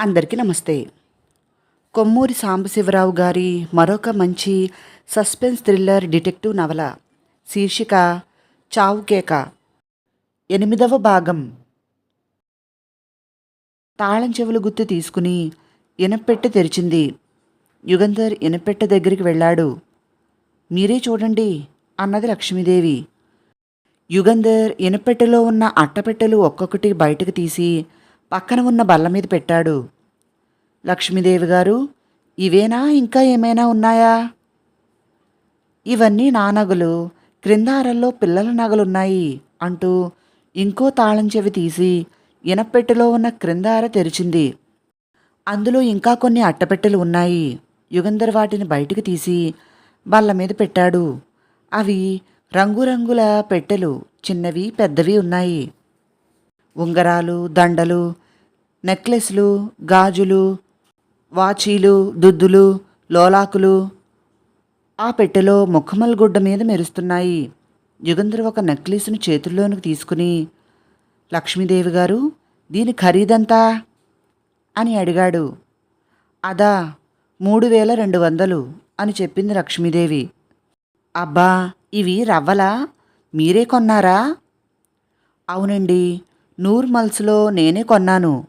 అందరికీ నమస్తే. కొమ్మూరి సాంబశివరావు గారి మరొక మంచి సస్పెన్స్ థ్రిల్లర్ డిటెక్టివ్ నవల శీర్షిక చావు కేక. ఎనిమిదవ భాగం. తాళం చెవులు గుర్తు తీసుకుని ఇనపెట్టె తెరిచింది. యుగంధర్ ఇనపెట్టె దగ్గరికి వెళ్ళాడు. మీరే చూడండి అన్నది లక్ష్మీదేవి. యుగంధర్ ఇనపెట్టెలో ఉన్న అట్టపెట్టెలు ఒక్కొక్కటి బయటకు తీసి పక్కన ఉన్న బల్ల మీద పెట్టాడు. లక్ష్మీదేవి గారు ఇవేనా ఇంకా ఏమైనా ఉన్నాయా? ఇవన్నీ నా నగలు క్రింద అరల్లో పిల్లల నగలున్నాయి అంటూ ఇంకో తాళం చెవి తీసి ఇనపెట్టెలో ఉన్న క్రింద అర తెరిచింది. అందులో ఇంకా కొన్ని అట్టపెట్టెలు ఉన్నాయి. యుగంధర్ వాటిని బయటికి తీసి బల్ల మీద పెట్టాడు. అవి రంగురంగుల పెట్టెలు చిన్నవి పెద్దవి ఉన్నాయి. ఉంగరాలు దండలు నెక్లెస్లు గాజులు వాచీలు దుద్దులు లోలాకులు ఆ పెట్టెలో ముఖమల్ గుడ్డ మీద మెరుస్తున్నాయి. యుగంధర్ ఒక నెక్లెస్ను చేతుల్లోనికి తీసుకుని లక్ష్మీదేవి గారు దీని ఖరీదంతా? అని అడిగాడు. అదా మూడు వేల రెండు వందలు అని చెప్పింది లక్ష్మీదేవి. అబ్బా ఇవి రవ్వలా? మీరే కొన్నారా? అవునండి నూర్ మల్స్లో నేనే కొన్నాను.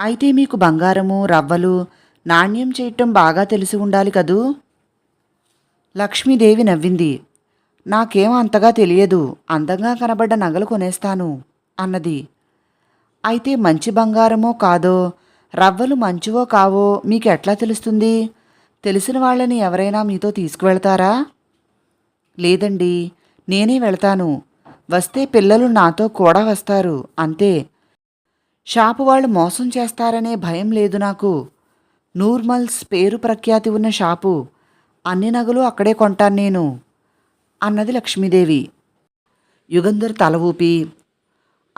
అయితే మీకు బంగారము రవ్వలు నాణ్యం చేయటం బాగా తెలిసి ఉండాలి కదూ? లక్ష్మీదేవి నవ్వింది. నాకేం అంతగా తెలియదు. అందంగా కనబడ్డ నగలు కొనేస్తాను అన్నది. అయితే మంచి బంగారమో కాదో రవ్వలు మంచివో కావో మీకు ఎట్లా తెలుస్తుంది? తెలిసిన వాళ్ళని ఎవరైనా మీతో తీసుకువెళ్తారా? లేదండి నేనే వెళ్తాను. వస్తే పిల్లలు నాతో కూడా వస్తారు అంతే. షాపు వాళ్ళు మోసం చేస్తారనే భయం లేదు నాకు. నూర్మల్స్ పేరు ప్రఖ్యాతి ఉన్న షాపు. అన్ని నగలు అక్కడే కొంటాను నేను అన్నది లక్ష్మీదేవి. యుగంధర్ తల ఊపి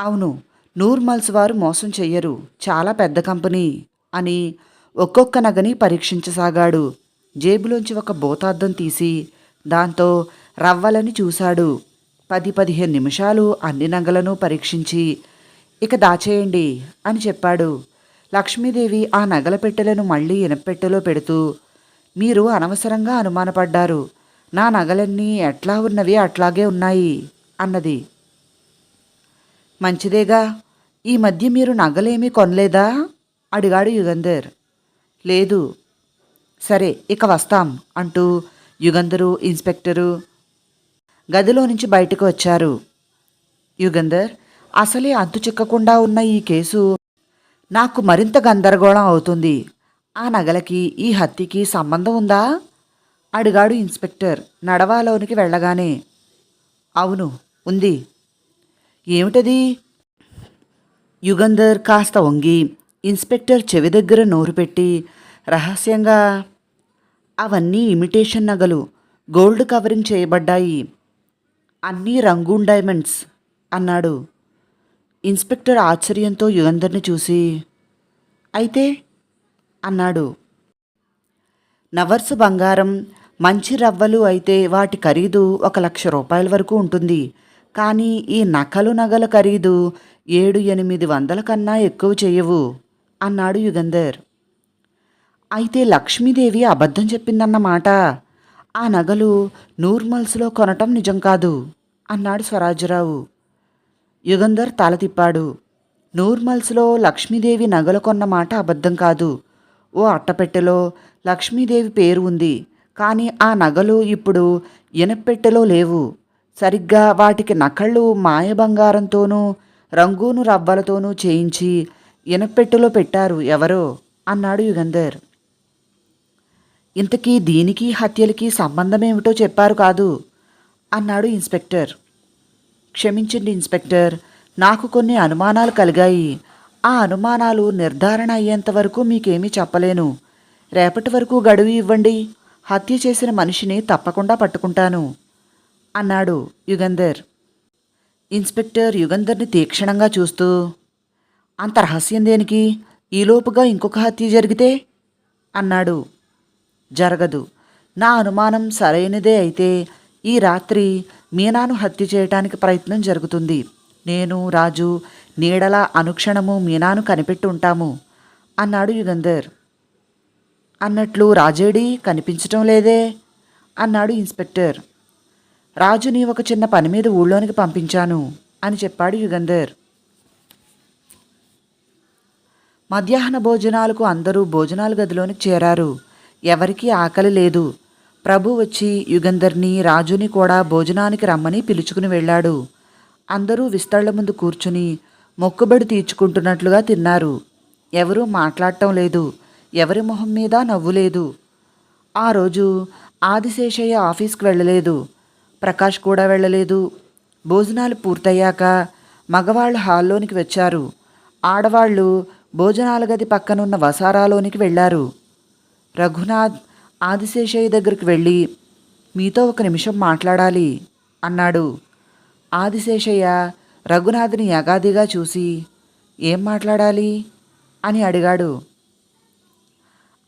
అవును నూర్మల్స్ వారు మోసం చెయ్యరు చాలా పెద్ద కంపెనీ అని ఒక్కొక్క నగని పరీక్షించసాగాడు. జేబులోంచి ఒక భూతార్థం తీసి దాంతో రవ్వలని చూశాడు. పది పదిహేను నిమిషాలు అన్ని నగలను పరీక్షించి ఇక దాచేయండి అని చెప్పాడు. లక్ష్మీదేవి ఆ నగల పెట్టెలను మళ్ళీ ఇనపెట్టెలో పెడుతూ మీరు అనవసరంగా అనుమానపడ్డారు. నా నగలన్నీ ఎట్లా ఉన్నవి అట్లాగే ఉన్నాయి అన్నది. మంచిదేగా. ఈ మధ్య మీరు నగలేమీ కొనలేదా? అడిగాడు యుగంధర్. లేదు. సరే ఇక వస్తాం అంటూ యుగంధరు ఇన్స్పెక్టరు గదిలో నుంచి బయటకు వచ్చారు. యుగంధర్ అసలే అంతు చిక్కకుండా ఉన్న ఈ కేసు నాకు మరింత గందరగోళం అవుతుంది. ఆ నగలకి ఈ హత్యకి సంబంధం ఉందా? అడిగాడు ఇన్స్పెక్టర్ నడవాలోనికి వెళ్ళగానే. అవును ఉంది. ఏమిటది? యుగంధర్ కాస్త వంగి ఇన్స్పెక్టర్ చెవి దగ్గర నోరు పెట్టి రహస్యంగా అవన్నీ ఇమిటేషన్ నగలు గోల్డ్ కవరింగ్ చేయబడ్డాయి. అన్నీ రంగూన్ డైమండ్స్ అన్నాడు. ఇన్స్పెక్టర్ ఆశ్చర్యంతో యుగంధర్ని చూసి అయితే అన్నాడు. నవర్సు బంగారం మంచి రవ్వలు అయితే వాటి ఖరీదు ఒక లక్ష రూపాయల వరకు ఉంటుంది. కానీ ఈ నకలు నగల ఖరీదు ఏడు ఎనిమిది వందల కన్నా ఎక్కువ చేయవు అన్నాడు యుగంధర్. అయితే లక్ష్మీదేవి అబద్ధం చెప్పిందన్నమాట. ఆ నగలు నూర్మల్స్లో కొనటం నిజం కాదు అన్నాడు స్వరాజ్యరావు యుగంధర్ తల తిప్పాడు. నూర్మల్స్లో లక్ష్మీదేవి నగలు కొన్న మాట అబద్ధం కాదు. ఓ అట్టపెట్టెలో లక్ష్మీదేవి పేరు ఉంది. కానీ ఆ నగలు ఇప్పుడు ఇనపెట్టెలో లేవు. సరిగ్గా వాటికి నకళ్ళు మాయ బంగారంతోనూ రంగూను రవ్వలతోనూ చేయించి ఇనపెట్టెలో పెట్టారు ఎవరో అన్నాడు యుగంధర్. ఇంతకీ దీనికి హత్యలకి సంబంధమేమిటో చెప్పారు కాదు అన్నాడు ఇన్స్పెక్టర్. క్షమించండి ఇన్స్పెక్టర్ నాకు కొన్ని అనుమానాలు కలిగాయి. ఆ అనుమానాలు నిర్ధారణ అయ్యేంత వరకు మీకేమీ చెప్పలేను. రేపటి వరకు గడువు ఇవ్వండి. హత్య చేసిన మనిషిని తప్పకుండా పట్టుకుంటాను అన్నాడు యుగంధర్. ఇన్స్పెక్టర్ యుగంధర్ని తీక్షణంగా చూస్తూ అంత రహస్యం దేనికి? ఈలోపుగా ఇంకొక హత్య జరిగితే? అన్నాడు జరగదు. నా అనుమానం సరైనదే అయితే ఈ రాత్రి మీనాను హత్య చేయటానికి ప్రయత్నం జరుగుతుంది. నేను రాజు నీడలా అనుక్షణము మీనాను కనిపెట్టి ఉంటాము అన్నాడు యుగంధర్. అన్నట్లు రాజేడి కనిపించటం లేదే? అన్నాడు ఇన్స్పెక్టర్. రాజుని ఒక చిన్న పని మీద ఊళ్ళోనికి పంపించాను అని చెప్పాడు యుగంధర్. మధ్యాహ్న భోజనాలకు అందరూ భోజనాల గదిలోనికి చేరారు. ఎవరికీ ఆకలి లేదు. ప్రభు వచ్చి యుగంధర్ని రాజుని కూడా భోజనానికి రమ్మని పిలుచుకుని వెళ్ళాడు. అందరూ విస్తళ్ళ ముందు కూర్చుని మొక్కుబడి తీర్చుకుంటున్నట్లుగా తిన్నారు. ఎవరూ మాట్లాడటం లేదు. ఎవరి మొహం మీద నవ్వు లేదు. ఆ రోజు ఆదిశేషయ్య ఆఫీస్కి వెళ్ళలేదు. ప్రకాష్ కూడా వెళ్ళలేదు. భోజనాలు పూర్తయ్యాక మగవాళ్ళు హాల్లోనికి వచ్చారు. ఆడవాళ్ళు భోజనాల గది పక్కనున్న వసారాలోనికి వెళ్ళారు. రఘునాథ్ ఆదిశేషయ్య దగ్గరికి వెళ్ళి మీతో ఒక నిమిషం మాట్లాడాలి అన్నాడు. ఆదిశేషయ్య రఘునాథ్ని యగాదిగా చూసి ఏం మాట్లాడాలి? అని అడిగాడు.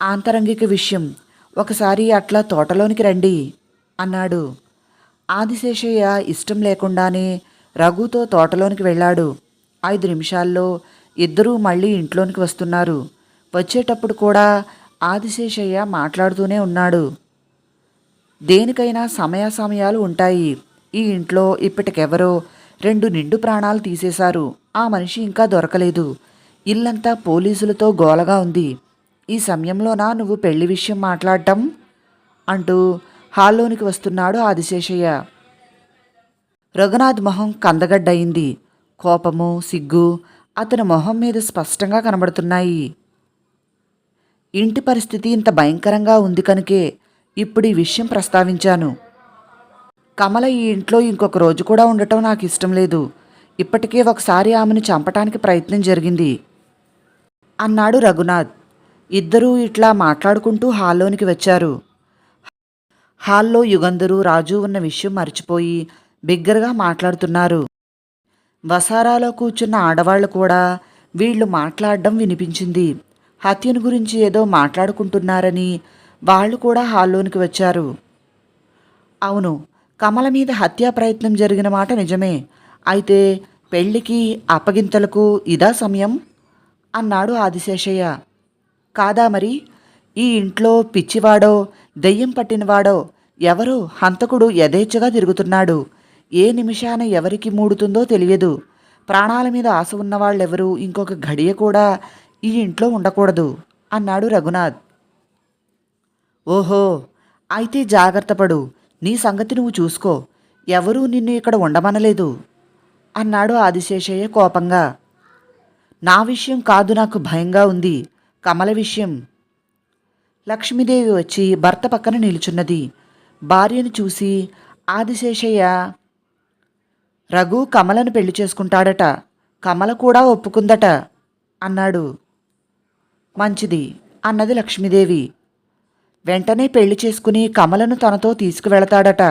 ఆంతరంగిక విషయం. ఒకసారి అట్లా తోటలోనికి రండి అన్నాడు. ఆదిశేషయ్య ఇష్టం లేకుండానే రఘుతో తోటలోనికి వెళ్ళాడు. ఐదు నిమిషాల్లో ఇద్దరూ మళ్ళీ ఇంట్లోనికి వస్తున్నారు. వచ్చేటప్పుడు కూడా ఆదిశేషయ్య మాట్లాడుతూనే ఉన్నాడు. దేనికైనా సమయాసమయాలు ఉంటాయి. ఈ ఇంట్లో ఇప్పటికెవరో రెండు నిండు ప్రాణాలు తీసేశారు. ఆ మనిషి ఇంకా దొరకలేదు. ఇల్లంతా పోలీసులతో గోలగా ఉంది. ఈ సమయంలోనా నువ్వు పెళ్ళి విషయం మాట్లాడటం అంటూ హాల్లోనికి వస్తున్నాడు ఆదిశేషయ్య. రఘునాథ్ మొహం కందగడ్డయింది. కోపము సిగ్గు అతని మొహం మీద స్పష్టంగా కనబడుతున్నాయి. ఇంటి పరిస్థితి ఇంత భయంకరంగా ఉంది కనుకే ఇప్పుడు ఈ విషయం ప్రస్తావించాను. కమల ఈ ఇంట్లో ఇంకొక రోజు కూడా ఉండటం నాకు ఇష్టం లేదు. ఇప్పటికే ఒకసారి ఆమెను చంపటానికి ప్రయత్నం జరిగింది. అన్నాడు రఘునాథ్. ఇద్దరూ ఇట్లా మాట్లాడుకుంటూ హాల్లోనికి వచ్చారు. హాల్లో యుగంధరు రాజు ఉన్న విషయం మర్చిపోయి బిగ్గరగా మాట్లాడుతున్నారు. వసారాలో కూర్చున్న ఆడవాళ్ళు కూడా వీళ్ళు మాట్లాడడం వినిపించింది. హత్యను గురించి ఏదో మాట్లాడుకుంటున్నారని వాళ్ళు కూడా హాల్లోనికి వచ్చారు. అవును కమల మీద హత్యా ప్రయత్నం జరిగిన మాట నిజమే. అయితే పెళ్ళికి అప్పగింతలకు ఇదా సమయం? అన్నాడు ఆదిశేషయ్య. కాదా మరి? ఈ ఇంట్లో పిచ్చివాడో దెయ్యం పట్టినవాడో ఎవరో హంతకుడు యథేచ్ఛగా తిరుగుతున్నాడు. ఏ నిమిషాన ఎవరికి మూడుతుందో తెలియదు. ప్రాణాల మీద ఆశ ఉన్నవాళ్ళెవరూ ఇంకొక ఘడియ కూడా ఈ ఇంట్లో ఉండకూడదు అన్నాడు రఘునాథ్. ఓహో అయితే జాగ్రత్తపడు నీ సంగతి నువ్వు చూసుకో. ఎవరూ నిన్ను ఇక్కడ ఉండమనలేదు అన్నాడు ఆదిశేషయ్య కోపంగా. నా విషయం కాదు నాకు భయంగా ఉంది. కమల విషయం. లక్ష్మీదేవి వచ్చి భర్త పక్కన నిలుచున్నది. భార్యను చూసి ఆదిశేషయ్య రఘు కమలను పెళ్ళి చేసుకుంటాడట. కమల కూడా ఒప్పుకుందట అన్నాడు. మంచిది అన్నది లక్ష్మీదేవి. వెంటనే పెళ్ళి చేసుకుని కమలను తనతో తీసుకువెళతాడట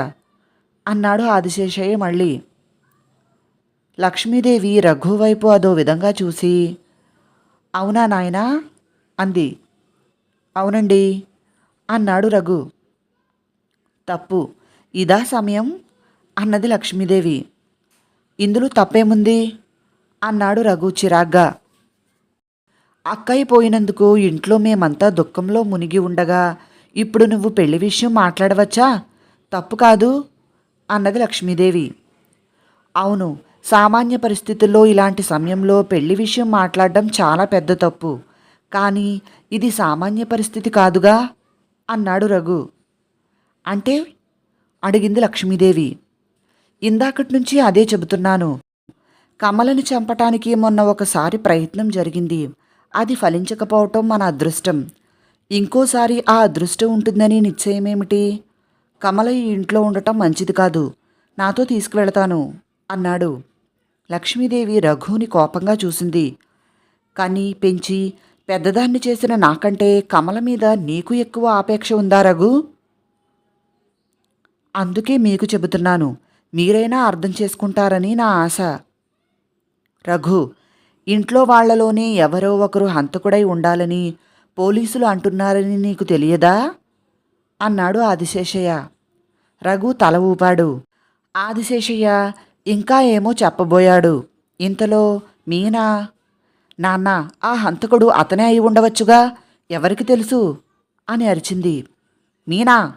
అన్నాడు ఆదిశేషయ్య మళ్ళీ. లక్ష్మీదేవి రఘు వైపు అదో విధంగా చూసి అవునా నాయనా? అంది. అవునండి అన్నాడు రఘు. తప్పు. ఇదా సమయం అన్నది లక్ష్మీదేవి. ఇందులో తప్పేముంది? అన్నాడు రఘు చిరాగ్గా. అక్కయ్య పోయినందుకు ఇంట్లో మేమంతా దుఃఖంలో మునిగి ఉండగా ఇప్పుడు నువ్వు పెళ్ళి విషయం మాట్లాడవచ్చా? తప్పు కాదు అన్నది లక్ష్మీదేవి. అవును సామాన్య పరిస్థితుల్లో ఇలాంటి సమయంలో పెళ్ళి విషయం మాట్లాడడం చాలా పెద్ద తప్పు. కానీ ఇది సామాన్య పరిస్థితి కాదుగా? అన్నాడు రఘు. అంటే? అడిగింది లక్ష్మీదేవి. ఇందాకటి నుంచి అదే చెబుతున్నాను. కమలని చంపటానికి మొన్న ఒకసారి ప్రయత్నం జరిగింది. అది ఫలించకపోవటం మన అదృష్టం. ఇంకోసారి ఆ అదృష్టం ఉంటుందని నిశ్చయమేమిటి? కమల ఈ ఇంట్లో ఉండటం మంచిది కాదు. నాతో తీసుకువెళతాను అన్నాడు. లక్ష్మీదేవి రఘుని కోపంగా చూసింది. కానీ పెంచి పెద్దదాన్ని చేసిన నాకంటే కమల మీద నీకు ఎక్కువ ఆపేక్ష ఉందా రఘు? అందుకే మీకు చెబుతున్నాను మీరైనా అర్థం చేసుకుంటారని నా ఆశ. రఘు ఇంట్లో వాళ్ళలోనే ఎవరో ఒకరు హంతకుడై ఉండాలని పోలీసులు అంటున్నారని నీకు తెలియదా? అన్నాడు ఆదిశేషయ్య. రఘు తల ఊపాడు. ఆదిశేషయ్య ఇంకా ఏమో చెప్పబోయాడు. ఇంతలో మీనా? నాన్న ఆ హంతకుడు అతనే అయి ఉండవచ్చుగా? ఎవరికి తెలుసు? అని అరిచింది. మీనా?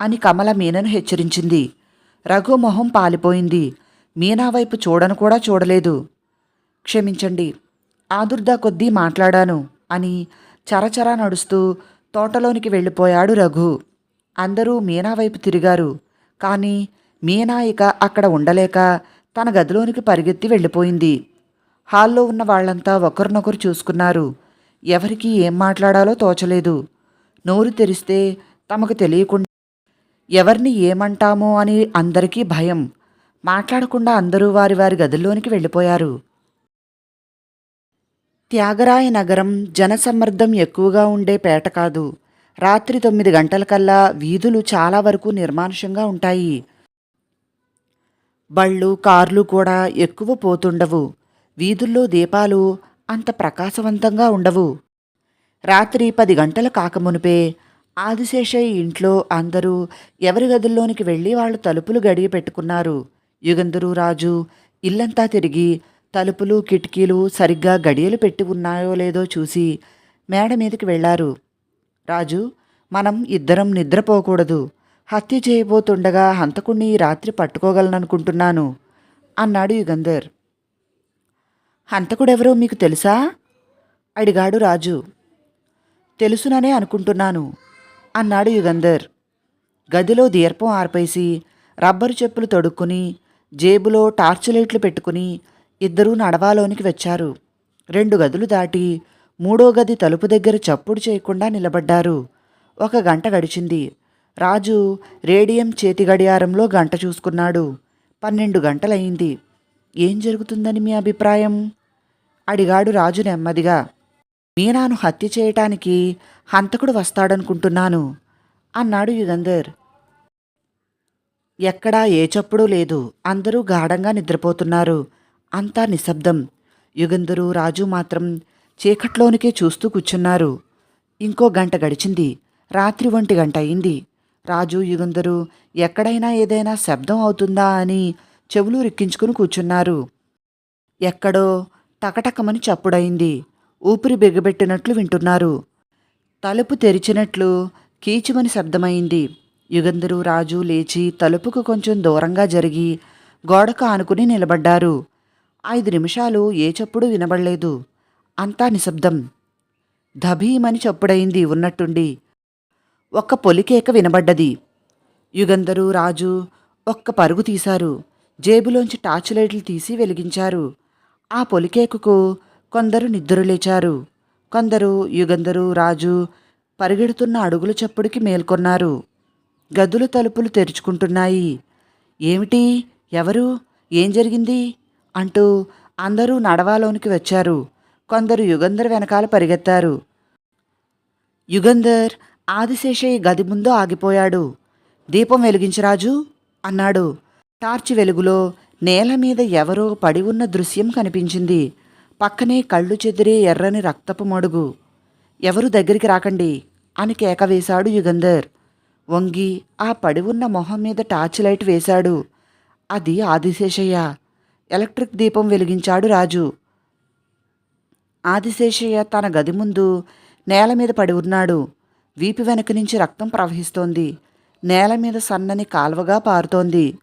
అని కమల మీనను హెచ్చరించింది. రఘు మొహం పాలిపోయింది. మీనా వైపు చూడను కూడా చూడలేదు. క్షమించండి. ఆదుర్దా కొద్దీ మాట్లాడాను అని చరచరా నడుస్తూ తోటలోనికి వెళ్ళిపోయాడు రఘు. అందరూ మీనా వైపు తిరిగారు. కానీ మీనా ఇక అక్కడ ఉండలేక తన గదిలోనికి పరిగెత్తి వెళ్ళిపోయింది. హాల్లో ఉన్న వాళ్ళంతా ఒకరినొకరు చూసుకున్నారు. ఎవరికి ఏం మాట్లాడాలో తోచలేదు. నోరు తెరిస్తే తమకు తెలియకుండా ఎవరిని ఏమంటామో అని అందరికీ భయం. మాట్లాడకుండా అందరూ వారి వారి గదుల్లోనికి వెళ్ళిపోయారు. త్యాగరాయ నగరం జనసమ్మర్దం ఎక్కువగా ఉండే పేట కాదు. రాత్రి తొమ్మిది గంటలకల్లా వీధులు చాలా వరకు నిర్మానుషంగా ఉంటాయి. బళ్ళు కార్లు కూడా ఎక్కువ పోతుండవు. వీధుల్లో దీపాలు అంత ప్రకాశవంతంగా ఉండవు. రాత్రి పది గంటలు కాకమునిపే ఆదిశేషయ్య ఇంట్లో అందరూ ఎవరి గదుల్లోనికి వెళ్ళి వాళ్ళు తలుపులు గడియ పెట్టుకున్నారు. యుగంధరు రాజు ఇల్లంతా తిరిగి తలుపులు కిటికీలు సరిగ్గా గడియలు పెట్టి ఉన్నాయో లేదో చూసి మేడ మీదకి వెళ్ళారు. రాజు మనం ఇద్దరం నిద్రపోకూడదు. హత్య చేయబోతుండగా హంతకుణ్ణి ఈ రాత్రి పట్టుకోగలననుకుంటున్నాను అన్నాడు యుగంధర్. హంతకుడెవరో మీకు తెలుసా? అడిగాడు రాజు. తెలుసుననే అనుకుంటున్నాను అన్నాడు యుగంధర్. గదిలో దీర్పం ఆర్పేసి రబ్బరు చెప్పులు తొడుక్కుని జేబులో టార్చ్ లైట్లు పెట్టుకుని ఇద్దరూ నడవాలోనికి వచ్చారు. రెండు గదులు దాటి మూడో గది తలుపు దగ్గర చప్పుడు చేయకుండా నిలబడ్డారు. ఒక గంట గడిచింది. రాజు రేడియం చేతి గడియారంలో గంట చూసుకున్నాడు. పన్నెండు గంటలయింది. ఏం జరుగుతుందని మీ అభిప్రాయం? అడిగాడు రాజు నెమ్మదిగా. మీనాను హత్య చేయటానికి హంతకుడు వస్తాడనుకుంటున్నాను అన్నాడు యుగంధర్. ఎక్కడా ఏ చప్పుడు లేదు. అందరూ గాఢంగా నిద్రపోతున్నారు. అంతా నిశ్శబ్దం. యుగంధరు రాజు మాత్రం చీకట్లోనికే చూస్తూ కూర్చున్నారు. ఇంకో గంట గడిచింది. రాత్రి ఒంటి గంట అయింది. రాజు యుగంధరు ఎక్కడైనా ఏదైనా శబ్దం అవుతుందా అని చెవులు రిక్కించుకుని కూర్చున్నారు. ఎక్కడో టకటకమని చప్పుడైంది ఊపిరి బిగబెట్టినట్లు వింటున్నారు. తలుపు తెరిచినట్లు కీచుమని శబ్దమైంది యుగంధరు రాజు లేచి తలుపుకు కొంచెం దూరంగా జరిగి గోడకు ఆనుకుని నిలబడ్డారు. ఐదు నిమిషాలు ఏ చప్పుడు వినబడలేదు. అంతా నిశ్శబ్దం. ధభీమని చప్పుడైంది ఉన్నట్టుండి. ఒక్క పొలికేక వినబడ్డది. యుగంధరు రాజు ఒక్క పరుగు తీశారు. జేబులోంచి టార్చ్ లైట్లు తీసి వెలిగించారు. ఆ పొలికేకుకు కొందరు నిద్రలేచారు కొందరు యుగంధరు రాజు పరిగెడుతున్న అడుగుల చప్పుడికి మేల్కొన్నారు. గదుల తలుపులు తెరుచుకుంటున్నాయి. ఏమిటి? ఎవరు? ఏం జరిగింది? అంటూ అందరూ నడవాలోనికి వచ్చారు. కొందరు యుగంధర్ వెనకాల పరిగెత్తారు. యుగంధర్ ఆదిశేషయ్య గది ముందు ఆగిపోయాడు. దీపం వెలిగించరాజు అన్నాడు. టార్చ్ వెలుగులో నేల మీద ఎవరో పడి ఉన్న దృశ్యం కనిపించింది. పక్కనే కళ్ళు చెదిరే ఎర్రని రక్తపు మడుగు. ఎవరు దగ్గరికి రాకండి అని కేక వేశాడు యుగంధర్. వంగి ఆ పడి ఉన్న మొహం మీద టార్చ్ లైట్ వేశాడు. అది ఆదిశేషయ్య. ఎలక్ట్రిక్ దీపం వెలిగించాడు రాజు. ఆదిశేషయ్య తన గది ముందు నేల మీద పడి ఉన్నాడు. వీపు వెనక నుంచి రక్తం ప్రవహిస్తోంది. నేల మీద సన్నని కాల్వగా పారుతోంది.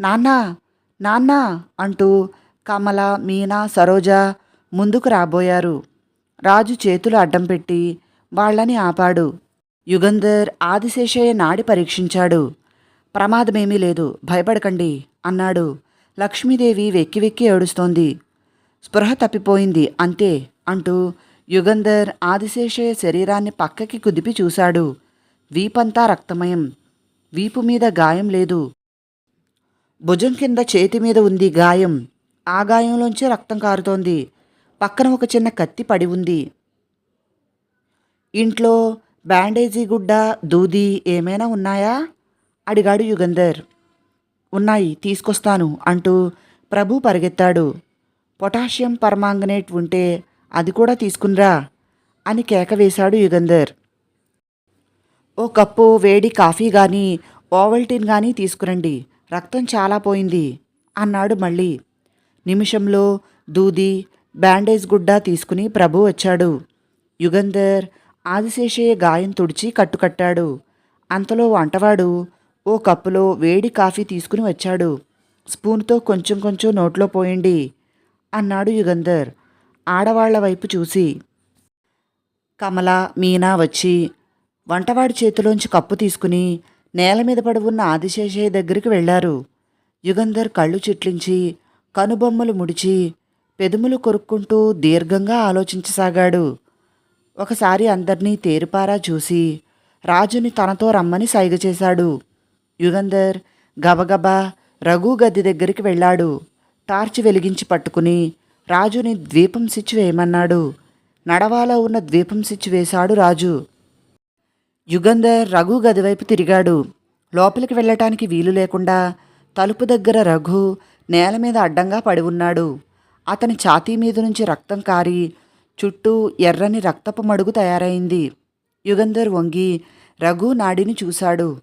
నాన్నా నాన్నా అంటూ కమల మీనా సరోజ ముందుకు రాబోయారు. రాజు చేతులు అడ్డం పెట్టి వాళ్ళని ఆపాడు. యుగంధర్ ఆదిశేషయ్య నాడి పరీక్షించాడు. ప్రమాదమేమీ లేదు భయపడకండి అన్నాడు. లక్ష్మీదేవి వెక్కి వెక్కి ఏడుస్తోంది. స్పృహ తప్పిపోయింది. అంతే అంటూ యుగంధర్ ఆదిశేషయ్య శరీరాన్ని పక్కకి కుదిపి చూశాడు. వీపంతా రక్తమయం. వీపు మీద గాయం లేదు. భుజం కింద చేతి మీద ఉంది గాయం. ఆ గాయంలోంచి రక్తం కారుతోంది. పక్కన ఒక చిన్న కత్తి పడి ఉంది. ఇంట్లో బ్యాండేజీ గుడ్డ దూది ఏమైనా ఉన్నాయా? అడిగాడు యుగంధర్. ఉన్నాయి తీసుకొస్తాను అంటూ ప్రభు పరిగెత్తాడు. పొటాషియం పర్మాంగనేట్ ఉంటే అది కూడా తీసుకునిరా అని కేక వేశాడు యుగంధర్. ఓ కప్పు వేడి కాఫీ కానీ ఓవల్టీన్ కానీ తీసుకురండి. రక్తం చాలా పోయింది అన్నాడు మళ్ళీ. నిమిషంలో దూది బ్యాండేజ్ గుడ్డ తీసుకుని ప్రభు వచ్చాడు. యుగంధర్ ఆదిశేషయ్య గాయం తుడిచి కట్టుకట్టాడు. అంతలో వంటవాడు ఓ కప్పులో వేడి కాఫీ తీసుకుని వచ్చాడు. స్పూన్తో కొంచెం కొంచెం నోట్లో పోయండి అన్నాడు యుగంధర్ ఆడవాళ్ళ వైపు చూసి. కమల మీనా వచ్చి వంటవాడి చేతిలోంచి కప్పు తీసుకుని నేల మీద పడి ఉన్న ఆదిశేషయ్య దగ్గరికి వెళ్ళారు యుగంధర్ కళ్ళు చిట్లించి కనుబొమ్మలు ముడిచి పెదుములు కొరుక్కుంటూ దీర్ఘంగా ఆలోచించసాగాడు. ఒకసారి అందర్నీ తేరుపారా చూసి రాజుని తనతో రమ్మని సైగ చేశాడు యుగంధర్ గబగబా రఘు గది దగ్గరికి వెళ్ళాడు. టార్చ్ వెలిగించి పట్టుకుని రాజుని ద్వీపం సిచ్చు వేయమన్నాడు. నడవాలో ఉన్న ద్వీపం సిచ్చు వేశాడు రాజు. యుగంధర్ రఘు గదివైపు తిరిగాడు. లోపలికి వెళ్ళటానికి వీలు లేకుండా తలుపు దగ్గర రఘు నేల మీద అడ్డంగా పడి ఉన్నాడు. అతని ఛాతీ మీద నుంచి రక్తం కారి చుట్టూ ఎర్రని రక్తపు మడుగు తయారైంది. యుగంధర్ వంగి రఘు నాడిని చూశాడు.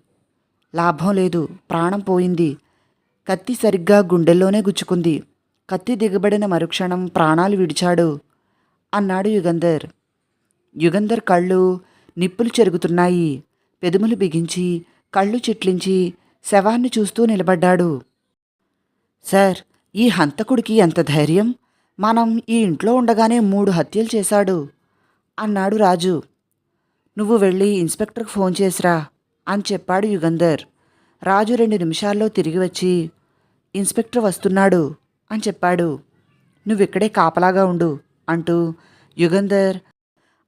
లాభం లేదు ప్రాణం పోయింది. కత్తి సరిగ్గా గుండెల్లోనే గుచ్చుకుంది. కత్తి దిగబడిన మరుక్షణం ప్రాణాలు విడిచాడు అన్నాడు యుగంధర్. యుగంధర్ కళ్ళు నిప్పులు చెరుగుతున్నాయి. పెదుములు బిగించి కళ్ళు చిట్లించి శవాన్ని చూస్తూ నిలబడ్డాడు. సార్ ఈ హంతకుడికి ఎంత ధైర్యం? మనం ఈ ఇంట్లో ఉండగానే మూడు హత్యలు చేశాడు అన్నాడు రాజు. నువ్వు వెళ్ళి ఇన్స్పెక్టర్కి ఫోన్ చేసిరా. అని చెప్పాడు యుగంధర్. రాజు రెండు నిమిషాల్లో తిరిగి వచ్చి ఇన్స్పెక్టర్ వస్తున్నాడు అని చెప్పాడు. నువ్విక్కడే కాపలాగా ఉండు అంటూ యుగంధర్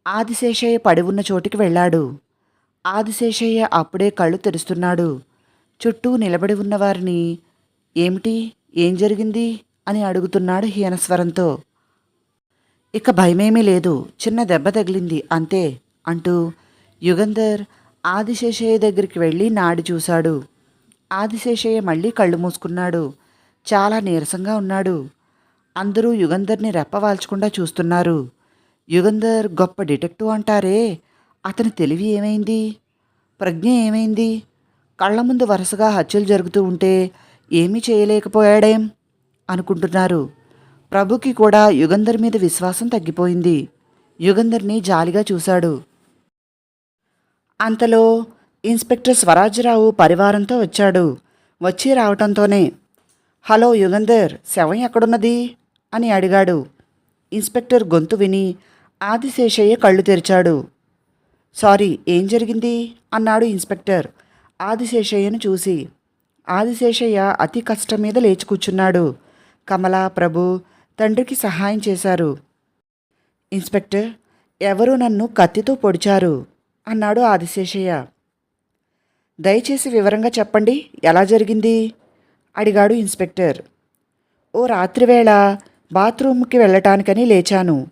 ఆదిశేషయ్య పడి ఉన్న చోటికి వెళ్ళాడు. ఆదిశేషయ్య అప్పుడే కళ్ళు తెరుస్తున్నాడు. చుట్టూ నిలబడి ఉన్నవారిని ఏమిటి? ఏం జరిగింది? అని అడుగుతున్నాడు హీనస్వరంతో. ఇక భయమేమీ లేదు. చిన్న దెబ్బ తగిలింది అంతే అంటూ యుగంధర్ ఆదిశేషయ్య దగ్గరికి వెళ్ళి నాడి చూశాడు. ఆదిశేషయ్య మళ్ళీ కళ్ళు మూసుకున్నాడు. చాలా నీరసంగా ఉన్నాడు. అందరూ యుగంధర్ని రెప్పవాల్చకుండా చూస్తున్నారు. యుగంధర్ గొప్ప డిటెక్టివ్ అంటారే అతని తెలివి ఏమైంది? ప్రజ్ఞ ఏమైంది? కళ్ళ ముందు వరుసగా హత్యలు జరుగుతూ ఉంటే ఏమీ చేయలేకపోయాడేం? అనుకుంటున్నారు. ప్రభుకి కూడా యుగంధర్ మీద విశ్వాసం తగ్గిపోయింది. యుగంధర్ని జాలిగా చూశాడు. అంతలో ఇన్స్పెక్టర్ స్వరాజ్యరావు పరివారంతో వచ్చాడు. వచ్చి రావటంతోనే హలో యుగంధర్ శవం ఎక్కడున్నది? అని అడిగాడు. ఇన్స్పెక్టర్ గొంతు విని ఆదిశేషయ్య కళ్ళు తెరిచాడు. సారీ ఏం జరిగింది? అన్నాడు ఇన్స్పెక్టర్ ఆదిశేషయ్యను చూసి. ఆదిశేషయ్య అతి కష్టం మీద లేచి కూర్చున్నాడు. కమల ప్రభు తండ్రికి సహాయం చేశారు. ఇన్స్పెక్టర్ ఎవరు నన్ను కత్తితో పొడిచారు? అన్నాడు ఆదిశేషయ్య. దయచేసి వివరంగా చెప్పండి ఎలా జరిగింది? అడిగాడు ఇన్స్పెక్టర్. ఓ రాత్రివేళ బాత్రూమ్కి వెళ్ళటానికని లేచాను.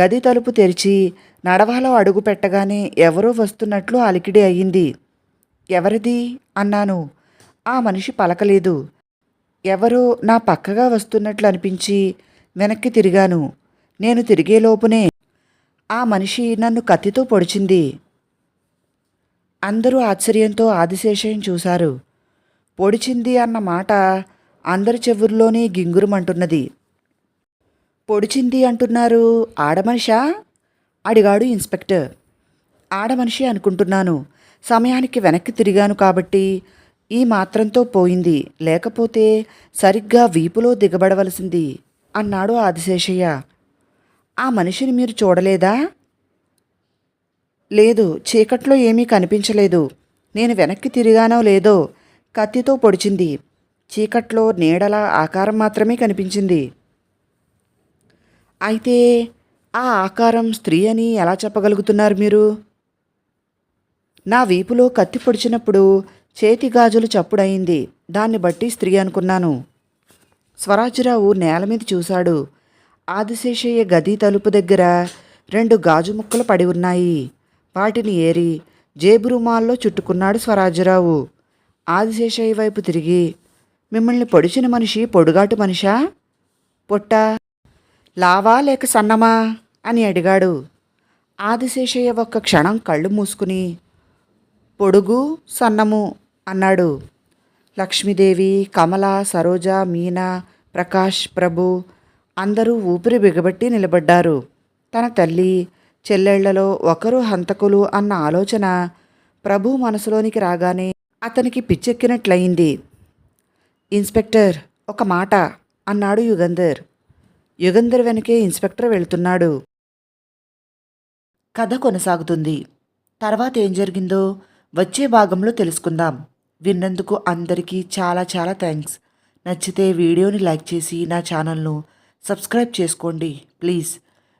గది తలుపు తెరిచి నడవాలో అడుగు పెట్టగానే ఎవరో వస్తున్నట్లు అలికిడి అయ్యింది. ఎవరిది? అన్నాను. ఆ మనిషి పలకలేదు. ఎవరో నా పక్కగా వస్తున్నట్లు అనిపించి వెనక్కి తిరిగాను. నేను తిరిగేలోపునే ఆ మనిషి నన్ను కత్తితో పొడిచింది. అందరూ ఆశ్చర్యంతో ఆదిశేషయం చూశారు. పొడిచింది అన్న మాట అందరి చెవుల్లోనే గింగురుమంటున్నది. పొడిచింది అంటున్నారు ఆడమనిషా? అడిగాడు ఇన్స్పెక్టర్. ఆడమనిషి అనుకుంటున్నాను. సమయానికి వెనక్కి తిరిగాను కాబట్టి ఈ మాత్రంతో పోయింది. లేకపోతే సరిగ్గా వీపులో దిగబడవలసింది అన్నాడు ఆదిశేషయ్య. ఆ మనిషిని మీరు చూడలేదా? లేదు చీకట్లో ఏమీ కనిపించలేదు. నేను వెనక్కి తిరిగానో లేదో కత్తితో పొడిచింది. చీకట్లో నీడల ఆకారం మాత్రమే కనిపించింది. అయితే ఆ ఆకారం స్త్రీ అని ఎలా చెప్పగలుగుతున్నారు మీరు? నా వీపులో కత్తి పొడిచినప్పుడు చేతి గాజులు చప్పుడయింది. దాన్ని బట్టి స్త్రీ అనుకున్నాను. స్వరాజ్యరావు నేల మీద చూశాడు. ఆదిశేషయ్య గది తలుపు దగ్గర రెండు గాజు ముక్కలు పడి ఉన్నాయి. వాటిని ఏరి జేబు రుమాల్లో చుట్టుకున్నాడు స్వరాజ్యరావు ఆదిశేషయ్య వైపు తిరిగి మిమ్మల్ని పొడిచిన మనిషి పొడుగాటు మనిషా? పొట్ట? లావా లేక సన్నమా? అని అడిగాడు. ఆదిశేషయ్య ఒక్క క్షణం కళ్ళు మూసుకుని పొడుగు సన్నము అన్నాడు. లక్ష్మీదేవి కమల సరోజ మీనా ప్రకాష్ ప్రభు అందరూ ఊపిరి బిగబట్టి నిలబడ్డారు. తన తల్లి చెల్లెళ్ళలో ఒకరు హంతకులు అన్న ఆలోచన ప్రభు మనసులోనికి రాగానే అతనికి పిచ్చెక్కినట్లయింది. ఇన్స్పెక్టర్ ఒక మాట అన్నాడు యుగంధర్. యుగంధర్ వెనకే ఇన్స్పెక్టర్ వెళ్తున్నాడు. కథ కొనసాగుతుంది. తర్వాత ఏం జరిగిందో వచ్చే భాగంలో తెలుసుకుందాం. విన్నందుకు అందరికీ చాలా చాలా థ్యాంక్స్. నచ్చితే వీడియోని లైక్ చేసి నా ఛానల్ను సబ్స్క్రైబ్ చేసుకోండి. ప్లీజ్.